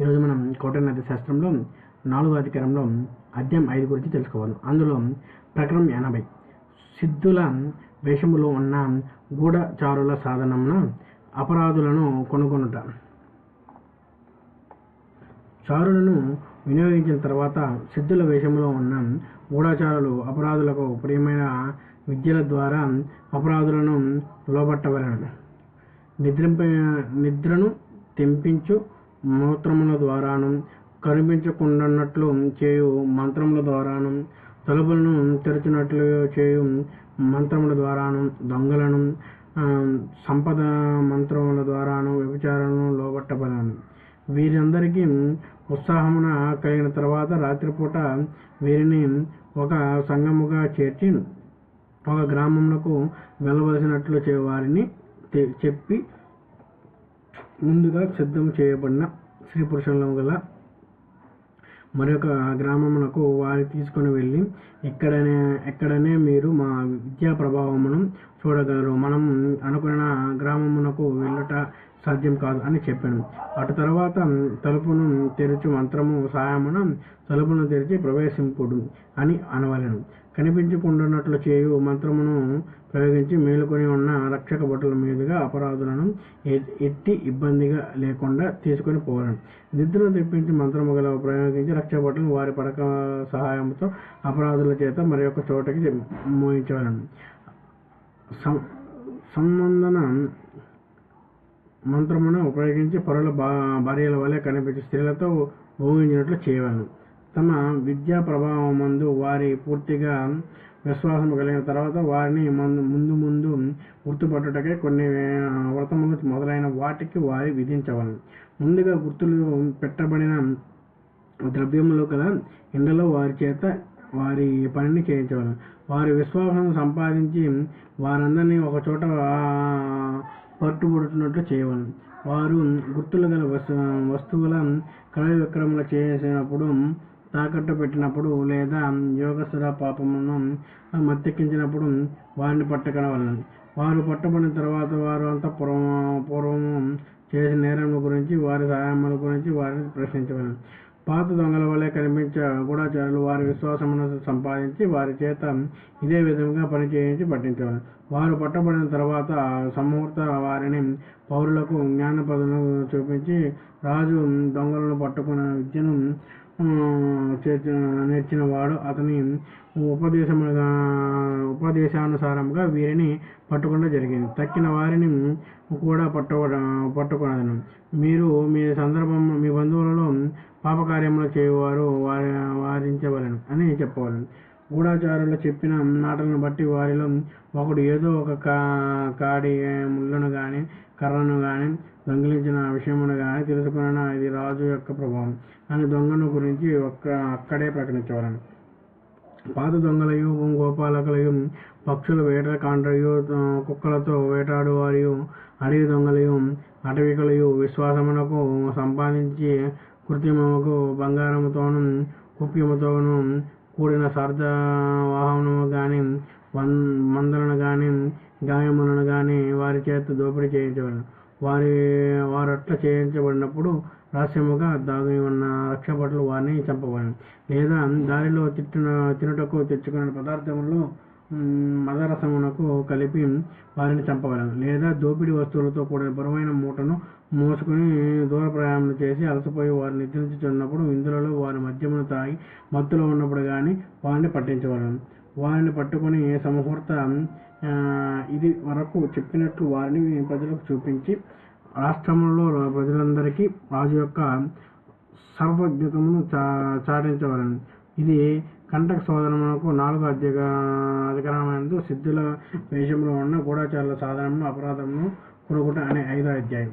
ఈరోజు మనం కౌటనైతి శాస్త్రంలో నాలుగో అధికారంలో అధ్యాయం ఐదు గురించి తెలుసుకోవాలి. అందులో ప్రకరణం ఎనభై. సిద్ధుల వేషములో ఉన్న గూఢచారుల సాధనమున అపరాధులను కొనుగొనుట. చారులను వినియోగించిన తర్వాత సిద్ధుల వేషంలో ఉన్న గూఢచారులు అపరాధులకు ప్రియమైన విద్యల ద్వారా అపరాధులను లోబట్టవలను. నిద్రింప నిద్రను తెంపించు మూత్రముల ద్వారాను కనిపించకుండాన్నట్లు చేయు మంత్రముల ద్వారాను తలుపులను తెరిచినట్లు చేయు మంత్రముల ద్వారాను దొంగలను సంపద మంత్రముల ద్వారాను వ్యభిచారాలను లోబట్టబడాను. వీరందరికీ ఉత్సాహమున కలిగిన తర్వాత రాత్రిపూట వీరిని ఒక సంఘముగా చేర్చి ఒక గ్రామమునకు వెళ్ళవలసినట్లు చే వారిని తె- చెప్పి ముందుగా సిద్ధం చేయబడిన స్త్రీ పురుషులను గల మరొక గ్రామమునకు వారి తీసుకొని వెళ్ళి ఇక్కడనే ఎక్కడనే మీరు మా విద్యా ప్రభావమును చూడగలరు. మనం అనుకున్న గ్రామమునకు వెళ్ళట సాధ్యం కాదు అని చెప్పాను. అటు తర్వాత తలుపును తెరిచి మంత్రము సహాయమున తలుపును తెరిచి ప్రవేశింపుడు అని అనవలను. కనిపించకుండాన్నట్లు చేయు మంత్రమును ప్రయోగించి మేలుకొని ఉన్న రక్షక భటుల మీదుగా అపరాధులను ఎట్టి ఇబ్బందిగా లేకుండా తీసుకొని పోవలను నిద్రను తెప్పించి మంత్రము గల ప్రయోగించి రక్షక భటులను వారి పడక సహాయంతో అపరాధుల చేత మరి ఒక చోటకి మోయించవలను. సం- సంబంధన మంత్రమును ఉపయోగించి పరుల బా భార్యల వలె కనిపించి స్త్రీలతో ఊహించినట్లు చేయవలను. తమ విద్యా ప్రభావం మందు వారి పూర్తిగా విశ్వాసం కలిగిన తర్వాత వారిని ముందు ముందు గుర్తుపట్టుటకే కొన్ని వ్రతములు మొదలైన వాటికి వారి విధించవలను. ముందుగా గుర్తులు పెట్టబడిన ద్రవ్యములు గల ఎండలో వారి చేత వారి పనిని చేయించవలను. వారి విశ్వాసం సంపాదించి వారందరినీ ఒక చోట పట్టుబడుతున్నట్లు చేయవలను. వారు గుర్తులు గల వస్తు వస్తువుల క్రయ విక్రమలు చేసినప్పుడు తాకట్టు పెట్టినప్పుడు లేదా యోగసుర పాపమును మత్తెక్కించినప్పుడు వారిని పట్టుకొనవలను వారు పట్టబడిన తర్వాత వారు అంతా పూర్వం పూర్వము చేసిన నేరముల గురించి వారి సహాయముల గురించి వారిని ప్రశ్నించవలను పాత దొంగల వలె కనిపించే గూఢచారులు వారి విశ్వాసమును సంపాదించి వారి చేత ఇదే విధంగా పనిచేయించి పట్టించవాలి వారు పట్టబడిన తర్వాత సమూర్త వారిని పౌరులకు జ్ఞానపదను చూపించి రాజు దొంగలను పట్టుకున్న విద్యను ఆ, నేర్చిన వాడు అతని ఉపదేశముగా ఉపదేశానుసారంగా వీరిని పట్టుకుండా జరిగింది. తక్కిన వారిని కూడా పట్టు పట్టుకున్నదను మీరు మీ సందర్భం మీ బంధువులలో పాపకార్యములు చేయవారు వారి వారించవలను అని చెప్పవలను. గూఢాచారులు చెప్పిన మాటలను బట్టి వారిలో ఒకడు ఏదో ఒక కా కాడి ముళ్ళను గాని కర్రను గాని దొంగిలించిన విషయమును గాని తెలుసుకున్న. ఇది రాజు యొక్క ప్రభావం. అని దొంగను గురించి ఒక్క అక్కడే ప్రకటించవలను పాత దొంగలయు గోపాలకులయు పక్షుల వేట కాండ్రయు కుక్కలతో వేటాడు వారియు అడవి దొంగలయు అటవికలయు విశ్వాసమునకు సంపాదించి కృత్రిమముకు బంగారముతోను కుప్యముతోనూ కూడిన సార్థ వాహనము కానీ వన్ మందలను కానీ గాయములను కానీ వారి చేత దోపిడీ చేయించబడిన. వారి వారట్ల చేయించబడినప్పుడు రహస్యముగా దాగి ఉన్న రక్షపట్లు వారిని చంపవలను లేదా దారిలో తిట్టిన తినుటకు తెచ్చుకున్న పదార్థములు మదరసమునకు కలిపి వారిని చంపవలను. లేదా దోపిడీ వస్తువులతో కూడిన బరువైన మూటను మోసుకుని దూర ప్రయాణం చేసి అలసిపోయి వారిని నిద్రించుచున్నప్పుడు ఇందులో వారి మద్యమును తాగి మత్తులో ఉన్నప్పుడు కానీ వారిని పట్టించవలను. వారిని పట్టుకొని సమహూర్త ఇది వరకు చెప్పినట్లు వారిని ప్రజలకు చూపించి రాష్ట్రంలో ప్రజలందరికీ రాజు యొక్క సర్వజ్ఞతమును చా చాటించవలను. ఇది కంటక సోదరమునకు నాలుగో అధ్యయ అధికరణమైనందు సిద్ధుల వేషంలో ఉన్న గూఢచారుల సాధనమును అపరాధమును కొనుగోట అనే ఐదో అధ్యాయం.